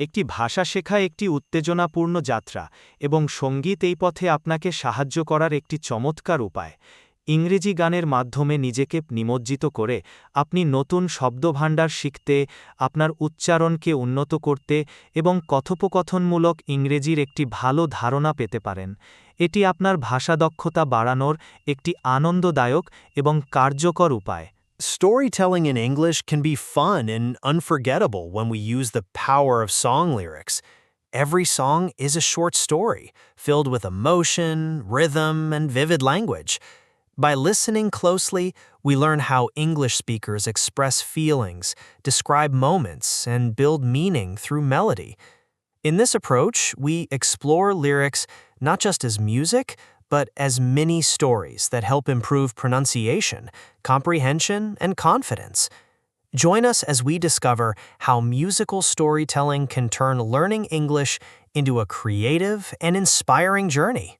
একটি ভাষা শেখা একটি উত্তেজনাপূর্ণ যাত্রা, এবং সংগীত এই পথে আপনাকে সাহায্য করার একটি চমৎকার উপায়। ইংরেজি গানের মাধ্যমে নিজেকে নিমজ্জিত করে আপনি নতুন শব্দভাণ্ডার শিখতে, আপনার উচ্চারণকে উন্নত করতে এবং কথোপকথনমূলক ইংরেজির একটি ভালো ধারণা পেতে পারেন। এটি আপনার ভাষা দক্ষতা বাড়ানোর একটি আনন্দদায়ক এবং কার্যকর উপায়। Storytelling in English can be fun and unforgettable when we use the power of song lyrics. Every song is a short story, filled with emotion, rhythm, and vivid language. By listening closely, we learn how English speakers express feelings, describe moments, and build meaning through melody. In this approach, we explore lyrics not just as music, but as many stories that help improve pronunciation, comprehension, and confidence. Join us as we discover how musical storytelling can turn learning English into a creative and inspiring journey.